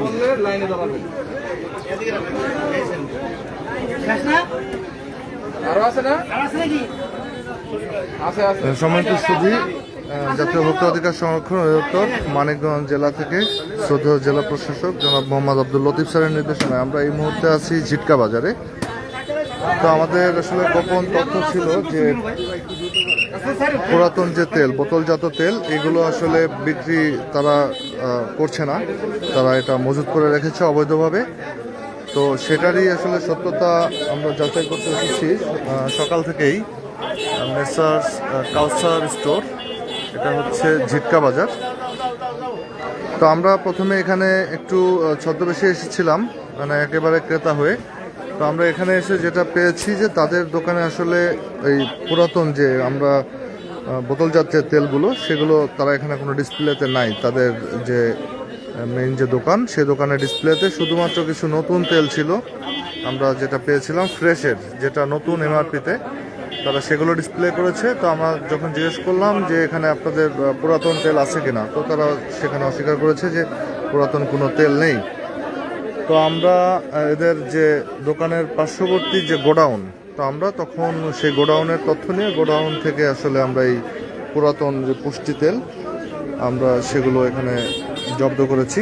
বললে লাইনে জাতীয় ভোক্তা অধিকার সংরক্ষণ অধিদপ্তর, মানিকগঞ্জ জেলা থেকে শ্রদ্ধেয় জেলা প্রশাসক জনাব মোহাম্মদ আব্দুল লতিফ স্যারের নির্দেশনায় আমরা এই মুহূর্তে আছি ঝিটকা বাজারে। তো আমাদের আসলে গোপন তথ্য ছিল যে পুরাতন যে তেল, বোতলজাত তেল, এগুলো আসলে বিক্রি তারা করছে না। তারা এটা মজুত করে রেখেছে অবৈধভাবে। তো সেটারই আসলে সত্যতা আমরা যাচাই করতে এসেছি সকাল থেকেই। মেসার্স কাউসার স্টোর এটা হচ্ছে ঝিটকা বাজার। তো আমরা প্রথমে এখানে একটু ছদ্মবেশে এসেছিলাম মানে একেবারে ক্রেতা হয়ে। তো আমরা এখানে এসে যেটা পেয়েছি যে তাদের দোকানে আসলে এই পুরাতন যে আমরা বোতলজাত যে তেলগুলো, সেগুলো তারা এখানে কোনো ডিসপ্লেতে নাই। তাদের যে মেইন যে দোকান, সে দোকানের ডিসপ্লেতে শুধুমাত্র কিছু নতুন তেল ছিল। আমরা যেটা পেয়েছিলাম ফ্রেশের, যেটা নতুন এমআরপিতে, তারা সেগুলো ডিসপ্লে করেছে। তো আমরা যখন জিজ্ঞেস করলাম যে এখানে আপনাদের পুরাতন তেল আছে কিনা, তো তারা সেখানে অস্বীকার করেছে যে পুরাতন কোনো তেল নেই। তো আমরা এদের যে দোকানের পার্শ্ববর্তী যে গোডাউন, তো আমরা তখন সেই গোডাউনের তথ্য নিয়ে, গোডাউন থেকে আসলে আমরা এই পুরাতন যে পুষ্টি তেল, আমরা সেগুলো এখানে জব্দ করেছি।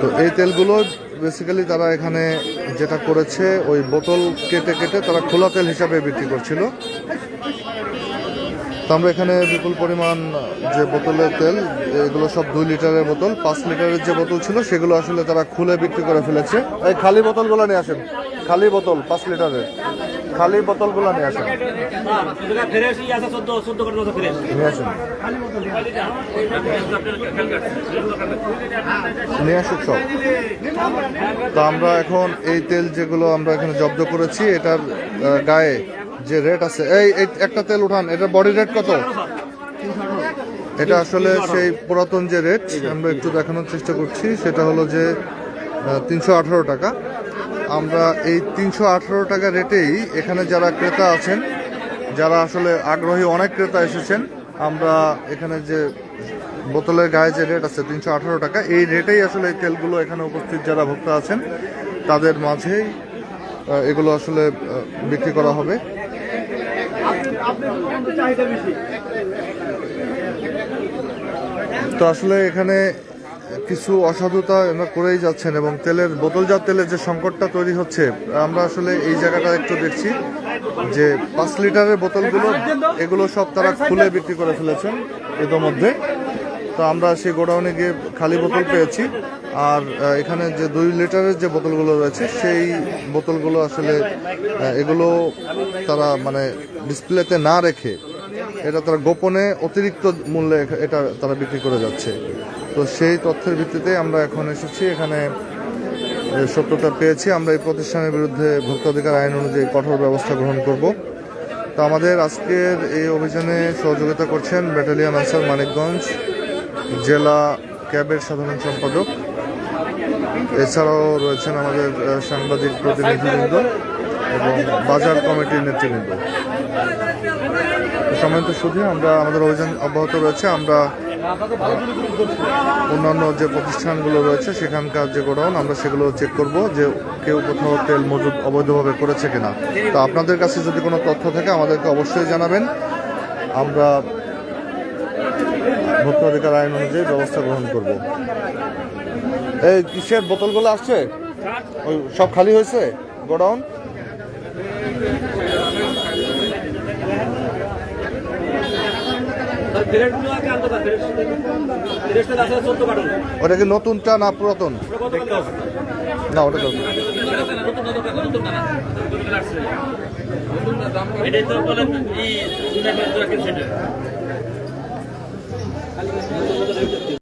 তো এই তেলগুলো বেসিক্যালি তারা এখানে যেটা করেছে, ওই বোতল কেটে কেটে তারা খোলা তেল হিসাবে বিক্রি করছিল। তো আমরা এখানে বিপুল পরিমাণ যে বোতলের তেল, এগুলো সব দুই লিটারের বোতল, পাঁচ লিটারের যে বোতল ছিল সেগুলো আসলে তারা খুলে বিক্রি করে ফেলেছে। এই খালি বোতলগুলো নিয়ে আসেন। খালি বোতল, পাঁচ লিটারের। খালি বোতলগুলো নিয়ে আসেন। নিয়ে আসেন। নিয়ে আসুক সব। তো আমরা এখন এই তেল যেগুলো আমরা এখানে জব্দ করেছি, এটার গায়ে যে রেট আছে, এই একটা তেল উঠান এটা বডি রেট কত? এটা আসলে সেই পুরাতন যে রেট আমরা একটু দেখানোর চেষ্টা করছি, সেটা হলো যে তিনশো আঠারো টাকা। আমরা এই তিনশো আঠারো টাকা রেটেই এখানে যারা ক্রেতা আছেন, যারা আসলে আগ্রহী অনেক ক্রেতা এসেছেন, আমরা এখানে যে বোতলের গায়ে যে রেট আছে, তিনশো আঠারো টাকা, এই রেটেই আসলে এই তেলগুলো এখানে উপস্থিত যারা ভোক্তা আছেন, তাদের মাঝেই এগুলো আসলে বিক্রি করা হবে। তো আসলে এখানে কিছু অসাধুতা করেই যাচ্ছেন এবং তেলের বোতলজাত তেলের যে সংকটটা তৈরি হচ্ছে, আমরা আসলে এই জায়গাটা একটু দেখছি যে পাঁচ লিটারের বোতলগুলো, এগুলো সব তারা খুলে বিক্রি করে ফেলেছেন ইতোমধ্যে। তো আমরা সেই গোডাউনে গিয়ে খালি বোতল পেয়েছি। আর এখানে যে দুই লিটারের যে বোতলগুলো রয়েছে, সেই বোতলগুলো আসলে এগুলো তারা মানে ডিসপ্লেতে না রেখে এটা তারা গোপনে অতিরিক্ত মূল্যে এটা তারা বিক্রি করে যাচ্ছে। তো সেই তথ্যের ভিত্তিতে আমরা এখন এসেছি। এখানে সত্যতা পেয়েছি। আমরা এই প্রতিষ্ঠানের বিরুদ্ধে ভোক্তাধিকার আইন অনুযায়ী কঠোর ব্যবস্থা গ্রহণ করব। তো আমাদের আজকের এই অভিযানে সহযোগিতা করছেন ব্যাটালিয়ান আনসার মানিকগঞ্জ জেলা ক্যাবের সাধারণ সম্পাদক এছাড়াও রয়েছেন আমাদের সাংবাদিক প্রতিনিধিবৃন্দ এবং বাজার কমিটির নেতৃবৃন্দ। সম্মানিত শুধু আমরা, আমাদের অভিযান অব্যাহত রয়েছে, আমরা অন্যান্য যে প্রতিষ্ঠানগুলো রয়েছে, সেখানকার যে গোডাউন, আমরা সেগুলো চেক করব যে কেউ কোথাও তেল মজুদ অবৈধভাবে করেছে কিনা। তো আপনাদের কাছে যদি কোনো তথ্য থাকে, আমাদেরকে অবশ্যই জানাবেন। আমরা ভোক্তা অধিকার আইন অনুযায়ী ব্যবস্থা গ্রহণ করব। এই কিসের বোতলগুলো আসছে? ওই সব খালি হয়েছে? গোডাউন? ওটা কি নতুনটা না পুরাতন? না, ওটা তো এটাই